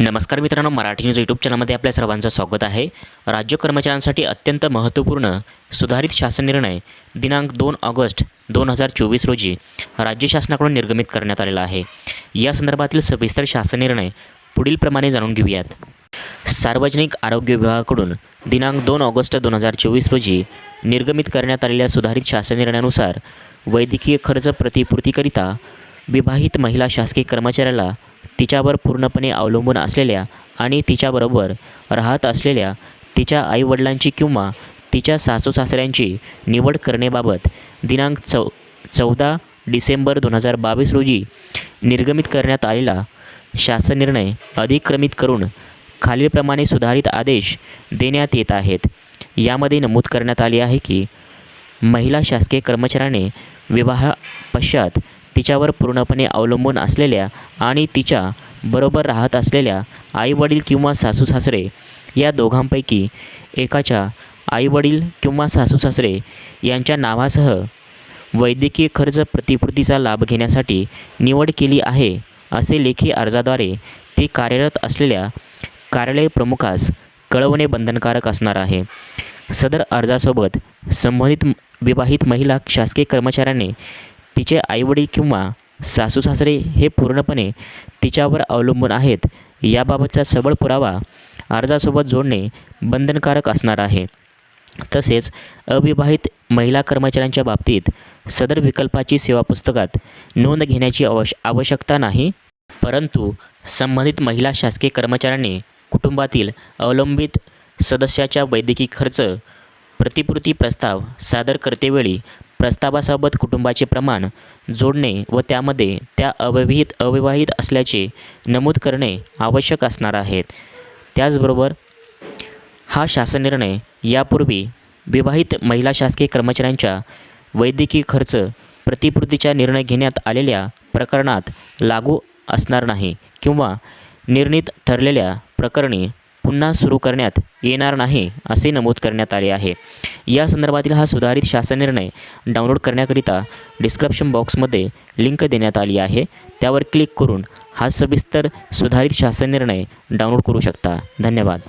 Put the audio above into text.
नमस्कार मित्रांनो Marathi news YouTube चॅनलमध्ये आपल्या सर्वांचं स्वागत आहे. राज्य कर्मचाऱ्यांसाठी अत्यंत महत्त्वपूर्ण सुधारित शासन निर्णय दिनांक दोन ऑगस्ट दोन हजार चोवीस रोजी राज्य शासनाकडून निर्गमित करण्यात आलेला आहे. या संदर्भातील सविस्तर शासन निर्णय पुढीलप्रमाणे जाणून घेऊयात. सार्वजनिक आरोग्य विभागाकडून दिनांक दोन ऑगस्ट दोन हजार चोवीस रोजी निर्गमित करण्यात आलेल्या सुधारित शासन निर्णयानुसार वैद्यकीय खर्च प्रतिपूर्तीकरिता विवाहित महिला शासकीय कर्मचाऱ्याला तिच्यावर पूर्णपणे अवलंबून असलेल्या आणि तिच्याबरोबर राहत असलेल्या तिच्या आईवडिलांची किंवा तिच्या सासू सासऱ्यांची निवड करण्याबाबत दिनांक चौ चौदा डिसेंबर दोन हजार बावीस रोजी निर्गमित करण्यात आलेला शासन निर्णय अधिक्रमित करून खालीलप्रमाणे सुधारित आदेश देण्यात येत आहेत. यामध्ये नमूद करण्यात आले आहे की महिला शासकीय कर्मचाऱ्याने विवाहापश्चात तिच्यावर पूर्णपणे अवलंबून असलेल्या आणि तिच्या बरोबर राहत असलेल्या आईवडील किंवा सासू सासरे या दोघांपैकी एकाच्या आईवडील किंवा सासू सासरे यांच्या नावासह वैद्यकीय खर्च प्रतिपूर्तीचा लाभ घेण्यासाठी निवड केली आहे असे लेखी अर्जाद्वारे ते कार्यरत असलेल्या कार्यालय प्रमुखास कळवणे बंधनकारक असणार आहे. सदर अर्जासोबत संबंधित विवाहित महिला शासकीय कर्मचाऱ्याने तिचे आईवडील किंवा सासू सासरे हे पूर्णपणे तिच्यावर अवलंबून आहेत. याबाबतचा सबळ पुरावा अर्जासोबत जोडणे बंधनकारक असणार आहे. तसेच अविवाहित महिला कर्मचाऱ्यांच्या बाबतीत सदर विकल्पाची सेवा पुस्तकात नोंद घेण्याची आवश आवश्यकता नाही. परंतु संबंधित महिला शासकीय कर्मचाऱ्यांनी कुटुंबातील अवलंबित सदस्याच्या वैद्यकीय खर्च प्रतिपूर्ती प्रस्ताव सादर करतेवेळी प्रस्तावासोबत कुटुंबाचे प्रमाण जोडणे व त्यामध्ये त्या अविवाहित अविवाहित असल्याचे नमूद करणे आवश्यक असणार आहेत. त्याचबरोबर हा शासन निर्णय यापूर्वी विवाहित महिला शासकीय कर्मचाऱ्यांच्या वैद्यकीय खर्च प्रतिपूर्तीचा निर्णय घेण्यात आलेल्या प्रकरणात लागू असणार नाही किंवा निर्णित ठरलेल्या प्रकरणी पुन्हा सुरू करण्यात येणार नाही असे नमूद करण्यात आले आहे. या संदर्भातील हा सुधारित शासन निर्णय डाउनलोड करण्याकरिता डिस्क्रिप्शन बॉक्समध्ये लिंक देण्यात आली आहे. त्यावर क्लिक करून हा सविस्तर सुधारित शासन निर्णय डाउनलोड करू शकता. धन्यवाद.